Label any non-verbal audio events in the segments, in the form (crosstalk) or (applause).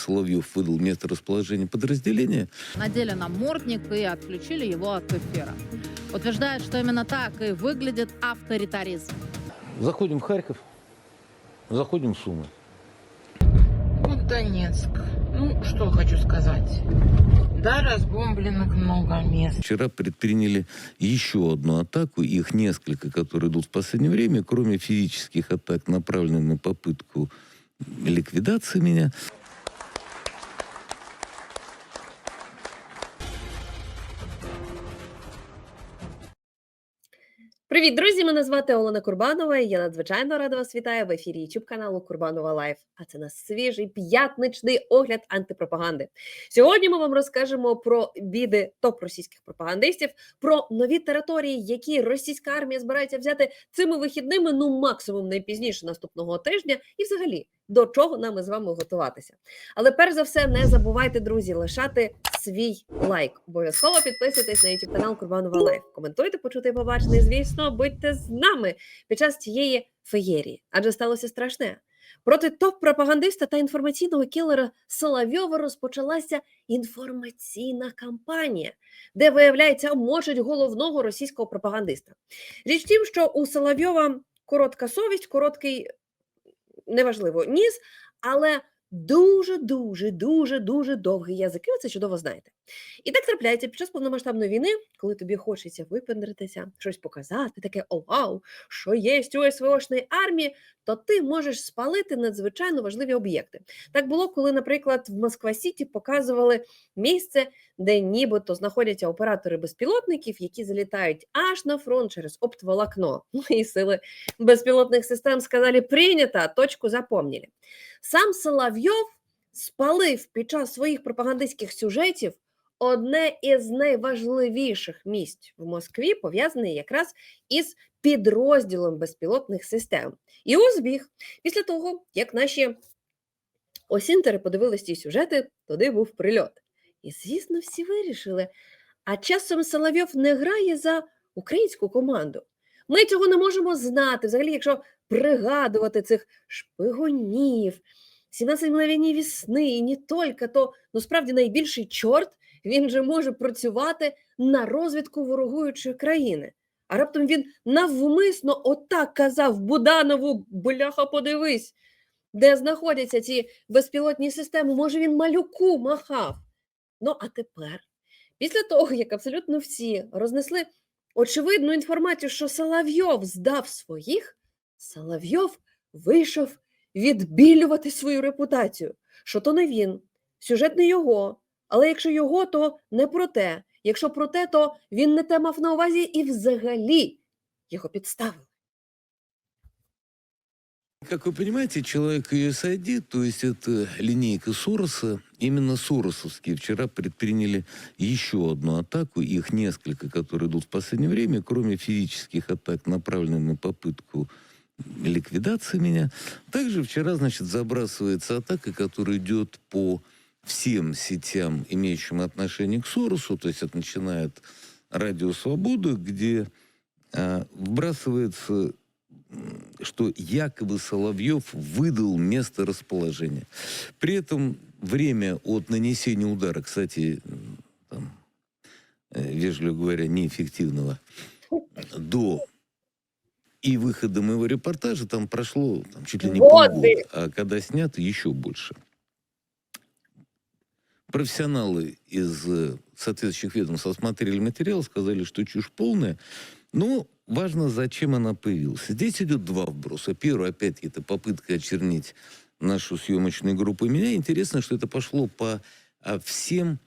Соловьев выдал место расположения подразделения. надели намордник и отключили его от эфира. Утверждает, что именно так и выглядит авторитаризм. Заходим в Харьков, заходим в Сумы. Вот Донецк. Ну, что хочу сказать. Да, разбомбленных много мест. Вчера предприняли еще одну атаку, их несколько, которые идут в последнее время, кроме физических атак, направленных на попытку ликвидации меня. Привіт, друзі! Мене звати Олена Курбанова. і Я надзвичайно рада вас вітаю в ефірі youtube каналу Курбанова Лайф. А це наш свіжий п'ятничний огляд антипропаганди. Сьогодні ми вам розкажемо про біди топ російських пропагандистів, про нові території, які російська армія збирається взяти цими вихідними, ну максимум найпізніше наступного тижня, і взагалі до чого нам із вами готуватися. Але перш за все, не забувайте, друзі, лишати свій лайк. Обов'язково підписуйтесь на YouTube канал Курбанова Лайф. Коментуйте, почути, побачене. і, Звісно, будьте з нами під час цієї феєрії, адже сталося страшне. Проти топ-пропагандиста та інформаційного кілера Соловйова розпочалася інформаційна кампанія, де, виявляється, мочать головного російського пропагандиста. Річ тім, що у Соловйова коротка совість, короткий неважливо ніс, але дуже, дуже, дуже, дуже довгий язик. Ви це чудово знаєте. І так трапляється під час повномасштабної війни, коли тобі хочеться випендритися, щось показати, таке о, вау, що є у СВОшної армії, то ти можеш спалити надзвичайно важливі об'єкти. Так було, коли, наприклад, в Москва Сіті показували місце, де нібито знаходяться оператори безпілотників, які залітають аж на фронт через оптоволокно. Ну і сили безпілотних систем сказали прийнято, точку запомнили. Сам Соловйов спалив під час своїх пропагандистських сюжетів одне із найважливіших місць в Москві, пов'язане якраз із підрозділом безпілотних систем. І ось збіг. Після того, як наші осінтери подивились ті сюжети, туди був прильот. І, звісно, всі вирішили. А часом Соловйов не грає за українську команду. Ми цього не можемо знати. Взагалі, якщо пригадувати цих шпигунів, 17 мгновень весни і не тільки, то ну, справді найбільший чорт він же може працювати на розвідку ворогуючої країни. А раптом він навмисно отак казав Буданову, бляха, подивись, де знаходяться ці безпілотні системи. Може, він малюку махав. Ну, а тепер, після того, як абсолютно всі рознесли очевидну інформацію, що Соловйов здав своїх, Соловйов вийшов відбілювати свою репутацію, що то не він, сюжет не його. Але якщо його, то не про те. Якщо про те, то він не те мав на увазі і взагалі його підставили. Как вы понимаете, человек USAID, то есть это линейка Сороса, именно Соросовские вчера предприняли еще одну атаку, их несколько, которые идут в последнее время, кроме физических атак, направленных на попытку ликвидации меня. Также вчера, значит, забрасывается атака, которая идет по всем сетям, имеющим отношение к Соросу, то есть это начинает Радио Свобода, где а, вбрасывается, что якобы Соловьев выдал место расположения. При этом время от нанесения удара, кстати, там, э, вежливо говоря, неэффективного, до и выхода моего репортажа там прошло там, чуть ли не Вот полгода, ты. а когда снято еще больше. Профессионалы из э, соответствующих ведомств осмотрели материал, сказали, что чушь полная. Но важно, зачем она появилась. Здесь идет два вброса. Первый, опять-таки, это попытка очернить нашу съемочную группу. И меня интересно, что это пошло по а, всем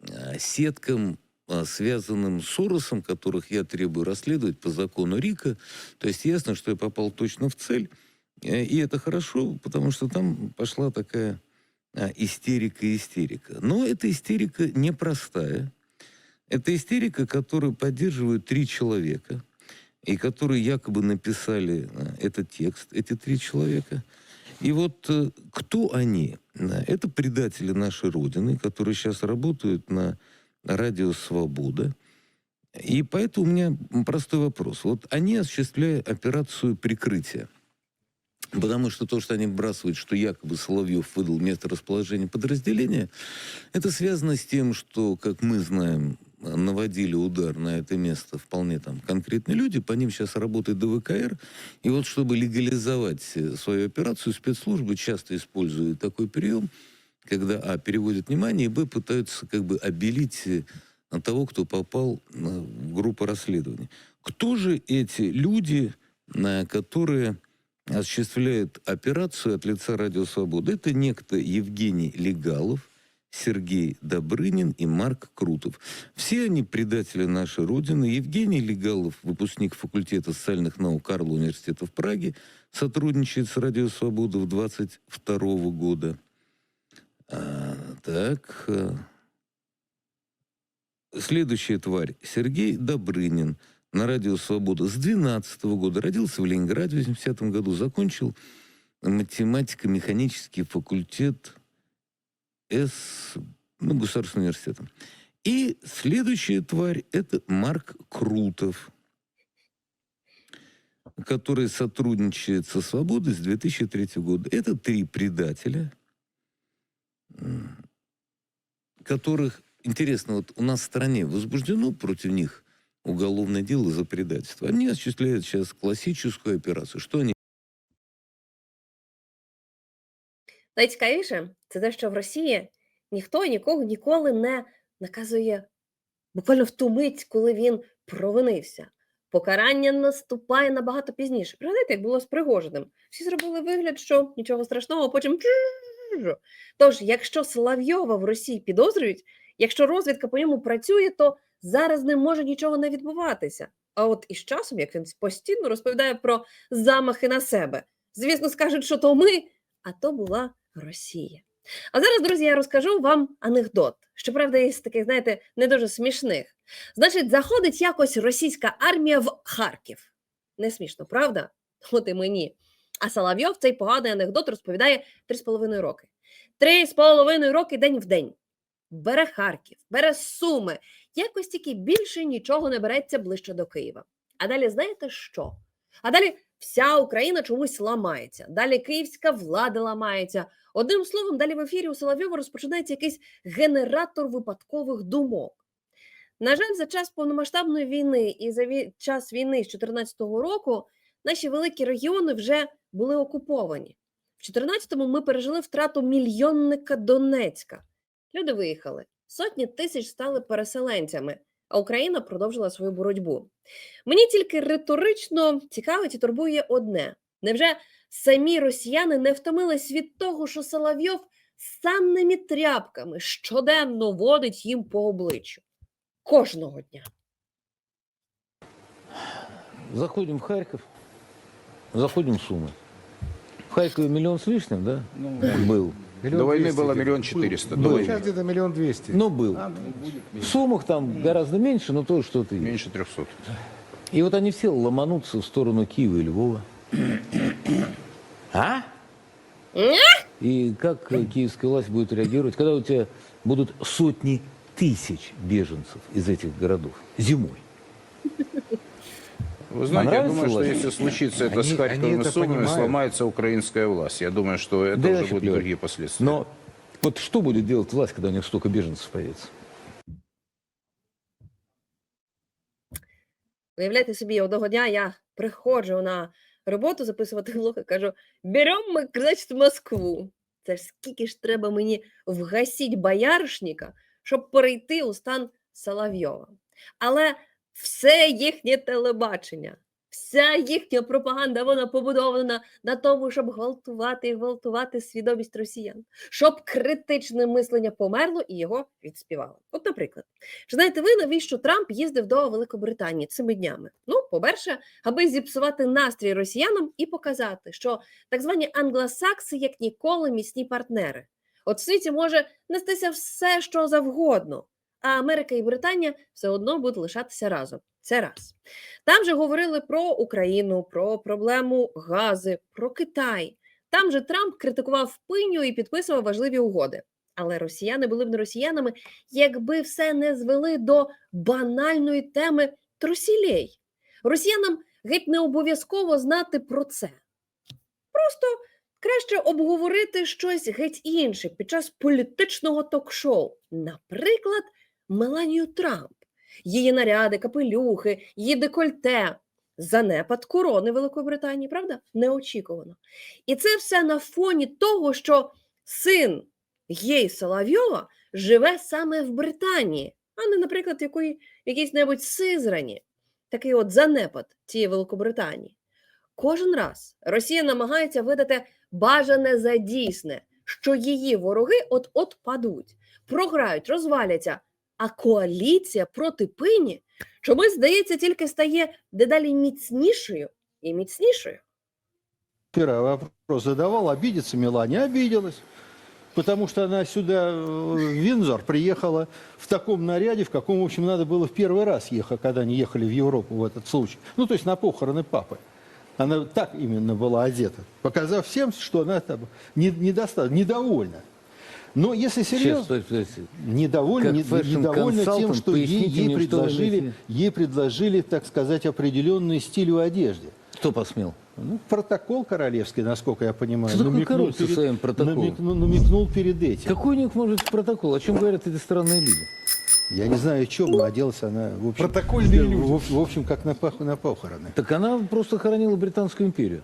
а, сеткам, связанным с Соросом, которых я требую расследовать по закону Рика. То есть ясно, что я попал точно в цель. Э, И это хорошо, потому что там пошла такая а, истерика истерика. Но эта истерика непростая. Это истерика, которую поддерживают три человека, и которые якобы написали а, этот текст, эти три человека. И вот э, кто они? Да, Это предатели нашей Родины, которые сейчас работают на радио «Свобода». И поэтому у меня простой вопрос. Вот они осуществляют операцию прикрытия. Потому что то, что они вбрасывают, что якобы Соловьев выдал место расположения подразделения, это связано с тем, что, как мы знаем, наводили удар на это место вполне там конкретные люди, по ним сейчас работает ДВКР, и вот чтобы легализовать э, свою операцию, спецслужбы часто используют такой прием, когда, а, переводят внимание, и, б, пытаются как бы обелить э, того, кто попал э, в группу расследований. Кто же эти люди, э, которые осуществляют операцию от лица Радио Свобода? Это некто Евгений Легалов, Сергей Добрынин и Марк Крутов. Все они предатели нашей Родины. Евгений Легалов, выпускник факультета социальных наук Карла университета в Праге, сотрудничает с Радио Свобода в 22 года. А, так. э, Следующая тварь. Сергей Добрынин на радио «Свобода» с 12 года. Родился в Ленинграде в 80 году. Закончил математико-механический факультет С... Ну, Государственного университета. И следующая тварь – это Марк Крутов, который сотрудничает со «Свободой» с 2003 года. Это три предателя, которых, интересно, вот у нас в стране возбуждено против них уголовное дело за предательство. Они осуществляют сейчас классическую операцию. Что они Найцікавіше це те, що в Росії ніхто нікого ніколи не наказує буквально в ту мить, коли він провинився. Покарання наступає набагато пізніше. Пригадайте, як було з Пригожиним. Всі зробили вигляд, що нічого страшного, а потім. Чу-жу-жу. Тож, якщо Соловйова в Росії підозрюють, якщо розвідка по ньому працює, то зараз не може нічого не відбуватися. А от із часом, як він постійно розповідає про замахи на себе, звісно, скажуть, що то ми, а то була Росія. А зараз, друзі, я розкажу вам анекдот. Щоправда, із таких, знаєте, не дуже смішних. Значить, заходить якось російська армія в Харків. Не смішно, правда? От і мені. А Соловйов цей поганий анекдот розповідає три з половиною роки. Три з половиною роки день в день. Бере Харків, бере Суми. Якось тільки більше нічого не береться ближче до Києва. А далі знаєте що? А далі вся Україна чомусь ламається. Далі київська влада ламається. Одним словом, далі в ефірі у Соловйова розпочинається якийсь генератор випадкових думок. На жаль, за час повномасштабної війни і за час війни з 2014 року наші великі регіони вже були окуповані. В 2014-му ми пережили втрату мільйонника Донецька. Люди виїхали, сотні тисяч стали переселенцями, а Україна продовжила свою боротьбу. Мені тільки риторично цікавить і турбує одне: невже самі росіяни не втомились від того, що Соловйов санними тряпками щоденно водить їм по обличчю кожного дня? Заходим в Харьков, заходим в Сумы. В Харькове миллион с лишним, да? был. До войны было миллион четыреста. Был. Сейчас где-то миллион двести. Но был. В Сумах там гораздо меньше, но тоже что-то есть. Меньше трехсот. И вот они все ломанутся в сторону Киева и Львова. А? И как киевская власть будет реагировать, когда у тебя будут сотни тысяч беженцев из этих городов зимой? Вы знаете, я Понравится думаю, что власть? если случится это с Они- Харьковом они и это Сумами, понимают. сломается украинская власть. Я думаю, что это Да и уже вообще будут плевать. другие последствия. Но вот что будет делать власть, когда у них столько беженцев появится? Уявляйте собі, одного дня я приходжу на роботу записувати влог і кажу: беремо ми, значить, Москву. Це ж скільки ж треба мені вгасіть бояришника, щоб перейти у стан Соловйова. Але все їхнє телебачення, вся їхня пропаганда, вона побудована на тому, щоб гвалтувати і гвалтувати свідомість росіян, щоб критичне мислення померло і його відспівало. От, наприклад. Чи знаєте ви, навіщо Трамп їздив до Великобританії цими днями? Ну, по-перше, аби зіпсувати настрій росіянам і показати, що так звані англосакси як ніколи міцні партнери. От в світі може нестися все, що завгодно, а Америка і Британія все одно будуть лишатися разом. Це раз. Там же говорили про Україну, про проблему гази, про Китай. Там же Трамп критикував пиню і підписував важливі угоди. Але росіяни були б не росіянами, якби все не звели до банальної теми трусілей. Росіянам геть не обов'язково знати про це. Просто краще обговорити щось геть інше під час політичного ток-шоу. Наприклад, Меланію Трамп, її наряди, капелюхи, її декольте. Занепад корони Великої правда? Неочікувано. І це все на фоні того, що син Гей Соловйова живе саме в Британії, а не, наприклад, в якійсь небудь Сизрані. Такий от занепад тієї Великобританії. Кожен раз Росія намагається видати бажане за дійсне, що її вороги от-от падуть, програють, розваляться, а коаліція проти пині чомусь, здається, тільки стає дедалі міцнішою і міцнішою. Вчера вопрос задавал, обидится Мелания, обиделась. Потому что она сюда, э, в Винзор, приехала в таком наряде, в каком, в общем, надо было в первый раз ехать, когда они ехали в Европу в этот случай. Ну, то есть на похороны папы. Она так именно была одета, показав всем, что она там не, недоста- недовольна. Но если Сейчас, серьезно, стой, стой, стой. недовольна, Как не- недовольна тем, что ей, ей мне, что предложили, имеете? ей предложили, так сказать, определенный стиль в одежде. Кто посмел? Ну, протокол королевский, насколько я понимаю. Что намекнул король со своим протоколом? намекнул- намекнул перед этим. Какой у них может быть протокол? О чем говорят эти странные люди? Я не знаю, что но оделась она. В общем, Протокольные в- люди. В, в общем, как на, пох- на похороны. Так она просто хоронила Британскую империю.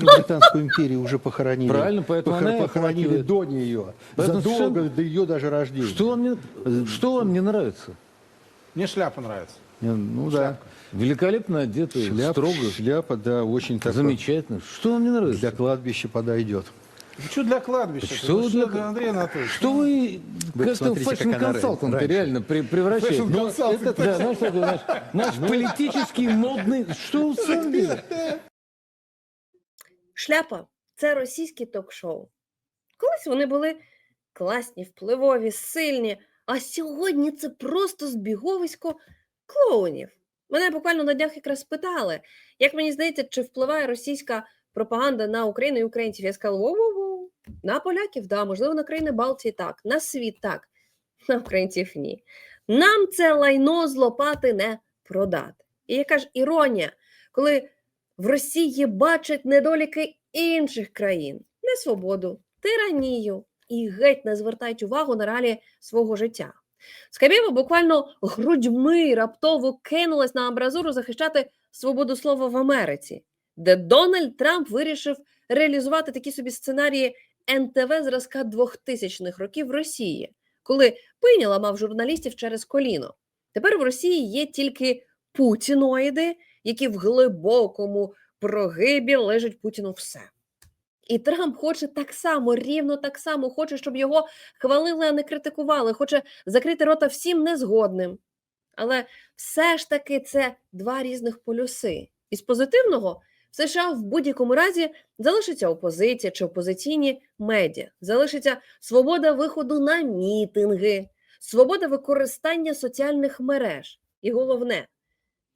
Ну, Британскую империю уже похоронили. Правильно, поэтому Похор- она и похоронили оплакивает. до нее. Поэтому Задолго совершенно- до ее даже рождения. Что вам не, что вам не нравится? Мне шляпа нравится. Не, Ну да. Великолепно одетый, Шляпа, строго, шляпа, да, очень такой. замечательно. Что вам не нравится? Для кладбища подойдет. Что для кладбища? Что Ну, для- Андрей Анатольевич? Что вы, Вы как-то посмотрите, как она фэшн-консалтанта раньше. реально при- превращаете? Фэшн- Ну, это, да, знаешь, такой наш, наш политический модный... Что вы делаете? (laughs) Шляпа це російське ток-шоу. Колись вони були класні, впливові, сильні, а сьогодні це просто збіговисько клоунів. Мене буквально на днях якраз питали, як мені здається, чи впливає російська пропаганда на Україну і українців. Я сказала, воу-воу-воу. На поляків, да, можливо, на країни Балтії так, на світ так, на українців ні. Нам це лайно з лопати не продати. І яка ж іронія, коли в Росії бачать недоліки інших країн, несвободу, тиранію і геть не звертають увагу на реалії свого життя. Скабєва буквально грудьми раптово кинулась на амбразуру захищати свободу слова в Америці, де Дональд Трамп вирішив реалізувати такі собі сценарії НТВ зразка 2000-х років Росії, коли Пиня ламав журналістів через коліно. Тепер в Росії є тільки путіноїди, які в глибокому прогибі лежать Путіну все. І Трамп хоче так само, рівно так само, хоче, щоб його хвалили, а не критикували, хоче закрити рота всім незгодним. Але все ж таки це два різних полюси. Із позитивного в США в будь-якому разі залишиться опозиція чи опозиційні медіа, залишиться свобода виходу на мітинги, свобода використання соціальних мереж. І головне,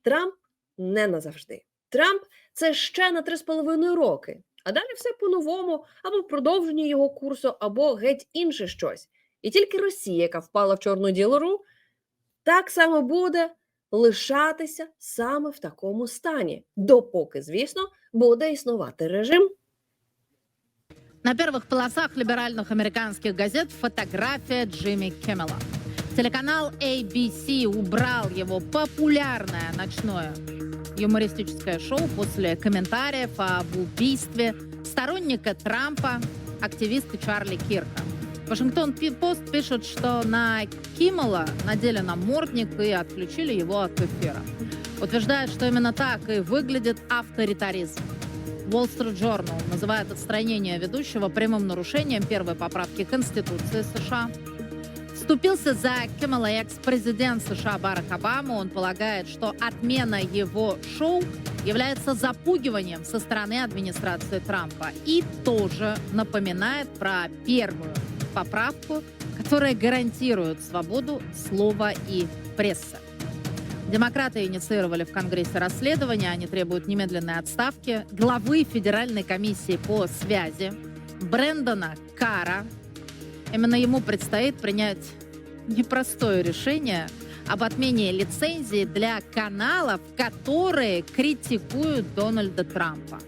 Трамп не назавжди. Трамп це ще на 3,5 роки. А далі все по-новому, або в продовженні його курсу, або геть інше щось. І тільки Росія, яка впала в чорну ділору, так само буде лишатися саме в такому стані, допоки, звісно, буде існувати режим. На первых полосах либеральных американских газет фотография Джимми Киммела. Телеканал ABC убрал его популярное ночное юмористическое шоу после комментариев об убийстве сторонника Трампа, активиста Чарли Кирка. Вашингтон Пост пишет, что на Киммела надели намордник и отключили его от эфира. Утверждает, что именно так и выглядит авторитаризм. Wall Street Journal называет отстранение ведущего прямым нарушением первой поправки Конституции США. Вступился за Кэмела экс-президент США Барак Обама. Он полагает, что отмена его шоу является запугиванием со стороны администрации Трампа и тоже напоминает про первую поправку, которая гарантирует свободу слова и прессы. Демократы инициировали в Конгрессе расследование. Они требуют немедленной отставки главы Федеральной комиссии по связи Брэндона Кара. Именно ему предстоит принять непростое решение об отмене лицензии для каналов, которые критикуют Дональда Трампа.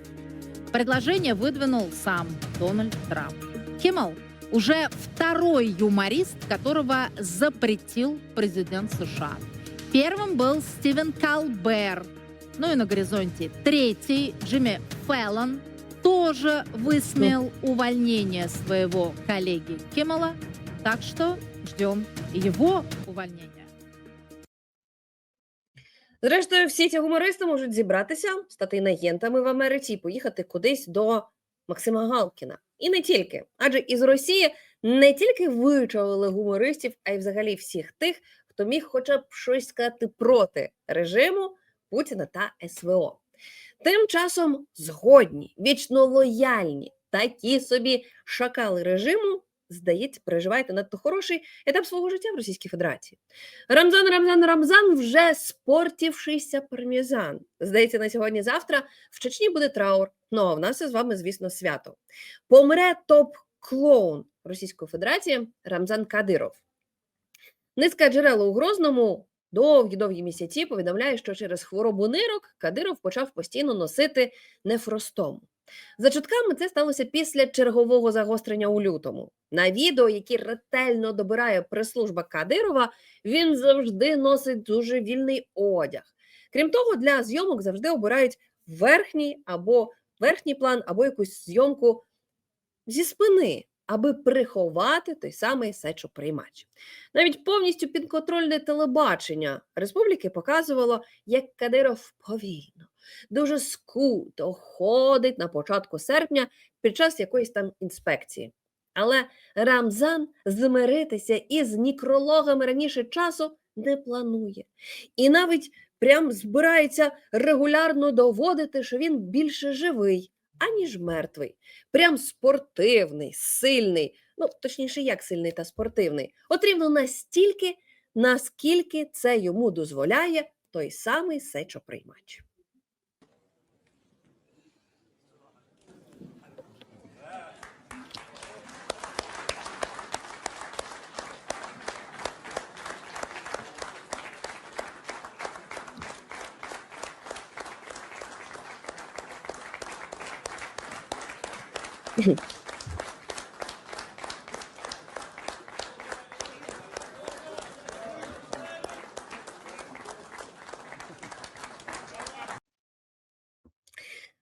Предложение выдвинул сам Дональд Трамп. Киммел уже второй юморист, которого запретил президент США. Первым был Стивен Калбер. Ну и на горизонте третий Джимми Фэллон тоже высмеял увольнение своего коллеги Киммела. Так что ждем его увольнения. Зрештою, всі ці гумористи можуть зібратися, стати інагентами в Америці і поїхати кудись до Максима Галкіна. І не тільки. Адже із Росії не тільки вичавили гумористів, а й взагалі всіх тих, хто міг хоча б щось сказати проти режиму Путіна та СВО. Тим часом згодні, вічно лояльні, такі собі шакали режиму, здається, переживаєте надто хороший етап свого життя в Російській Федерації. Рамзан, Рамзан, Рамзан вже спортівшийся пармезан. Здається, на сьогодні-завтра в Чечні буде траур. Ну а в нас із вами, звісно, свято. Помре топ-клоун Російської Федерації Рамзан Кадиров. Низка джерел у Грозному довгі-довгі місяці повідомляє, що через хворобу нирок Кадиров почав постійно носити нефростому. За чутками це сталося після чергового загострення у лютому. На відео, які ретельно добирає прес-служба Кадирова, він завжди носить дуже вільний одяг. Крім того, для зйомок завжди обирають верхній або верхній план, або якусь зйомку зі спини, аби приховати той самий сечоприймач. Навіть повністю підконтрольне телебачення республіки показувало, як Кадиров повільно, дуже скуто ходить на початку серпня під час якоїсь там інспекції. Але Рамзан змиритися із нікрологами раніше часу не планує. І навіть прям збирається регулярно доводити, що він більше живий, аніж мертвий. Прям спортивний, сильний. Ну, точніше, як сильний та спортивний. От рівно настільки, наскільки це йому дозволяє той самий сечоприймач.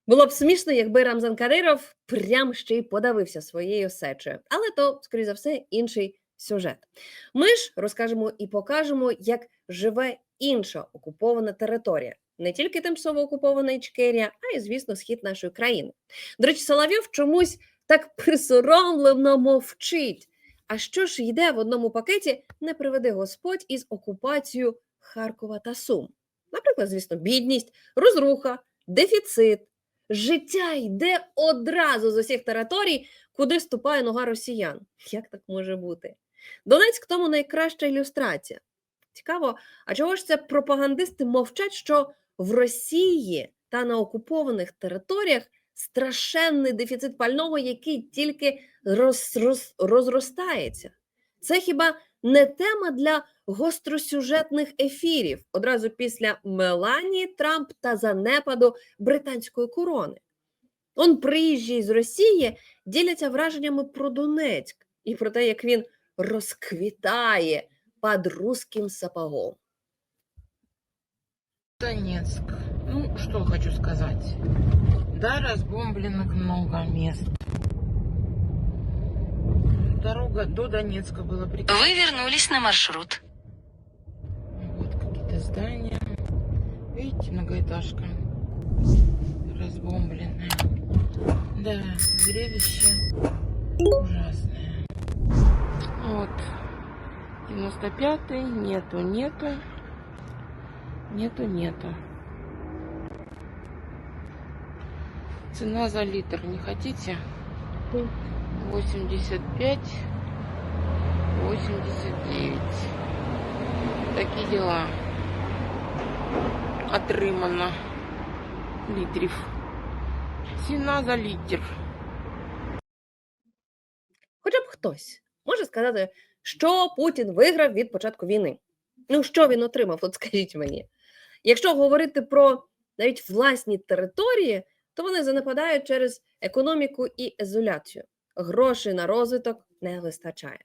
Було б смішно, якби Рамзан Кадиров прям ще й подавився своєю сечею. Але то, скоріш за все, інший сюжет. Ми ж розкажемо і покажемо, як живе інша окупована територія. Не тільки тимчасово окупована Ічкерія, а й, звісно, схід нашої країни. До речі, Соловйов чомусь так (laughs) присоромлено мовчить. А що ж йде в одному пакеті, не приведе Господь із окупацією Харкова та Сум? Наприклад, звісно, бідність, розруха, дефіцит. Життя йде одразу з усіх територій, куди ступає нога росіян. Як так може бути? Донецьк тому найкраща ілюстрація. Цікаво, а чого ж це пропагандисти мовчать, що в Росії та на окупованих територіях страшенний дефіцит пального, який тільки роз, роз, розростається? Це хіба не тема для гостросюжетних ефірів одразу після Меланії Трамп та занепаду британської корони? Он приїжджі з Росії діляться враженнями про Донецьк і про те, як він розквітає під русським сапогом. Донецк. Ну, что хочу сказать. Да, разбомбленных много мест. Дорога до Донецка была прекрасна. Вы вернулись на маршрут. Вот какие-то здания. Видите, многоэтажка разбомбленная. Да, зрелище ужасное. Вот. 95-й. Нету, нету. Нету, нету. Цена за литр не хотите? 85, 89. Такі дела. Отримано літрів. Ціна за літр. Хоча б хтось може сказати, що Путін виграв від початку війни. Ну, що він отримав, от скажіть мені. Якщо говорити про навіть власні території, то вони занепадають через економіку і ізоляцію. Грошей на розвиток не вистачає.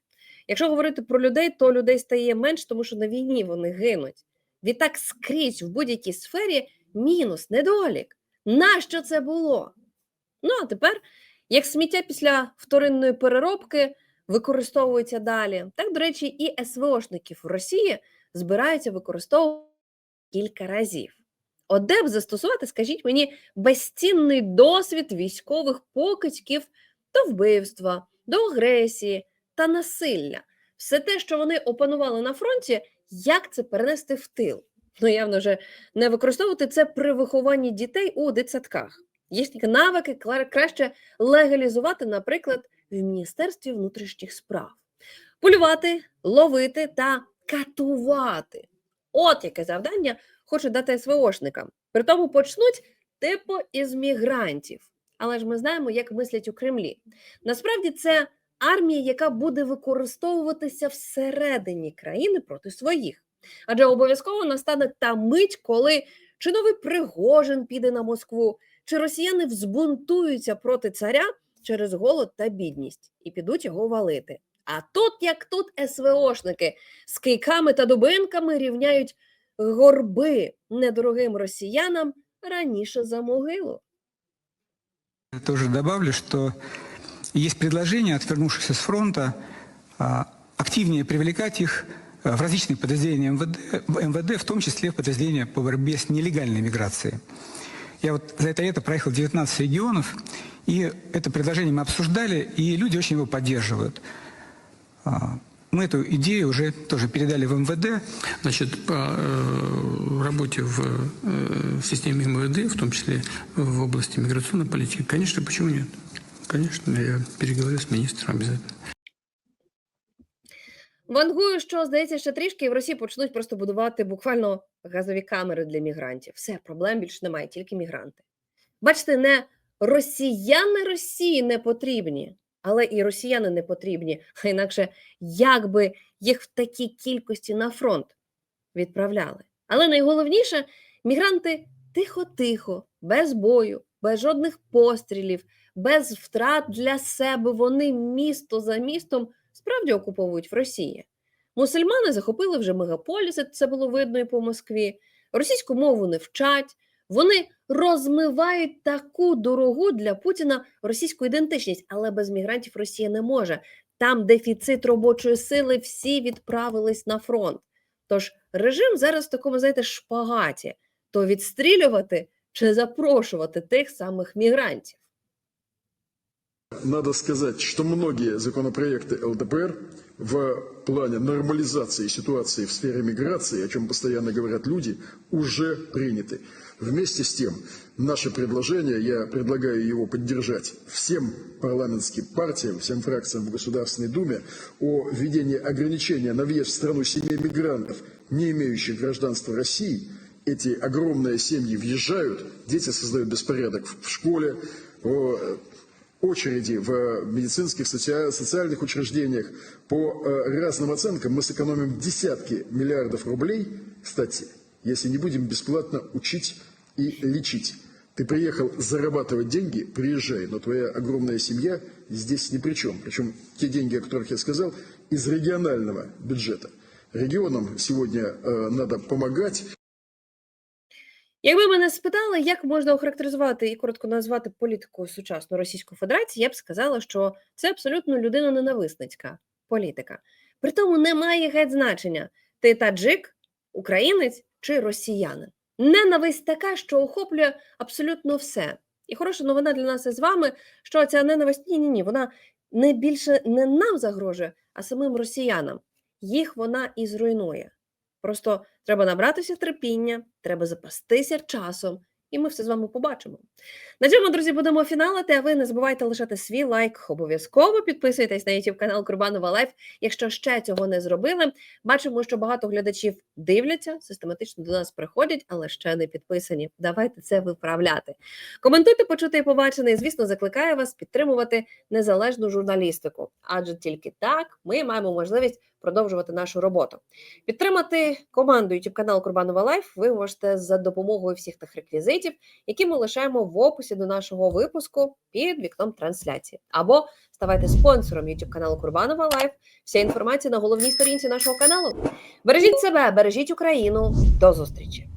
Якщо говорити про людей, то людей стає менш, тому що на війні вони гинуть. Відтак скрізь в будь-якій сфері мінус, недолік. Нащо це було? Ну а тепер, як сміття після вторинної переробки використовується далі, так, до речі, і СВОшників в Росії збираються використовувати кілька разів. От де б застосувати, скажіть мені, безцінний досвід військових покидьків до вбивства, до агресії та насилля. Все те, що вони опанували на фронті, як це перенести в тил? Ну, явно вже не використовувати це при вихованні дітей у дитсадках. Такі навики краще легалізувати, наприклад, в Міністерстві внутрішніх справ. Полювати, ловити та катувати. От яке завдання хочуть дати СВОшникам. Притому почнуть типу із мігрантів. Але ж ми знаємо, як мислять у Кремлі. Насправді це армія, яка буде використовуватися всередині країни проти своїх. Адже обов'язково настане та мить, коли чи новий Пригожин піде на Москву, чи росіяни взбунтуються проти царя через голод та бідність і підуть його валити. А тут, як тут, СВОшники з кийками та дубинками рівняють горби недорогим росіянам раніше за могилу. Тоже добавлю, что есть предложение от вернувшихся с фронта а, активнее привлекать их а, в различные подразделения МВД, в МВД, в том числе в подразделения по борьбе с нелегальной миграцией. Я вот за это лето проехал 19 регионов, и это предложение мы обсуждали, и люди очень его поддерживают. А, Мы эту идею уже тоже передали в МВД, Значит, по э, работе в э, системе МВД, в том числе в области миграционной политики, конечно, почему нет? Конечно, я переговорю с министром обязательно. Вангую, що здається, ще трішки і в Росії почнуть просто будувати буквально газові камери для мігрантів. Все, проблем більше немає, тільки мігранти. Бачите, не росіяни Росії не потрібні, але і росіяни не потрібні. А (laughs) інакше як би їх в такій кількості на фронт відправляли. Але найголовніше мігранти тихо-тихо, без бою, без жодних пострілів, без втрат для себе. Вони місто за містом справді окуповують в Росії. Мусульмани захопили вже мегаполіси, це було видно і по Москві. Російську мову не вчать. Вони розмивають таку дорогу для Путіна російську ідентичність, але без мігрантів Росія не може. Там дефіцит робочої сили, всі відправились на фронт. Тож режим зараз в такому, знаєте, шпагаті: то відстрілювати чи запрошувати тих самих мігрантів. Надо сказать, что многие законопроекты ЛДПР в плане нормализации ситуации в сфере миграции, о чем постоянно говорят люди, уже приняты. Вместе с тем, наше предложение, я предлагаю его поддержать всем парламентским партиям, всем фракциям в Государственной Думе о введении ограничения на въезд в страну семей мигрантов, не имеющих гражданства России. Эти огромные семьи въезжают, дети создают беспорядок в школе, очереди в медицинских, соци- социальных учреждениях. По э, разным оценкам мы сэкономим десятки миллиардов рублей, кстати, если не будем бесплатно учить и лечить. Ты приехал зарабатывать деньги, приезжай, но твоя огромная семья здесь ни при чем. Причем те деньги, о которых я сказал, из регионального бюджета. Регионам сегодня э, надо помогать, Якби мене спитали, як можна охарактеризувати і коротко назвати політику сучасної Російської Федерації, я б сказала, що це абсолютно людиноненависницька політика. Притому немає геть значення: ти таджик, українець чи росіянин. Ненависть така, що охоплює абсолютно все. І хороша новина для нас із вами, що ця ненависть ні, ні, ні, вона не більше не нам загрожує, а самим росіянам. Їх вона і зруйнує. Просто треба набратися терпіння, треба запастися часом, і ми все з вами побачимо. На цьому, друзі, будемо фіналити. А ви не забувайте лишати свій лайк. Обов'язково підписуйтесь на YouTube канал Курбанова Лайф. Якщо ще цього не зробили, бачимо, що багато глядачів дивляться, систематично до нас приходять, але ще не підписані. Давайте це виправляти. Коментуйте, почути і побачене. І, звісно, закликаю вас підтримувати незалежну журналістику, адже тільки так ми маємо можливість продовжувати нашу роботу. Підтримати команду YouTube канал Курбанова Лайф ви можете за допомогою всіх тих реквізитів, які ми лишаємо в описі до нашого випуску під вікном трансляції. Або ставайте спонсором YouTube каналу Курбанова Лайф. Вся інформація на головній сторінці нашого каналу. Бережіть себе, бережіть Україну. До зустрічі!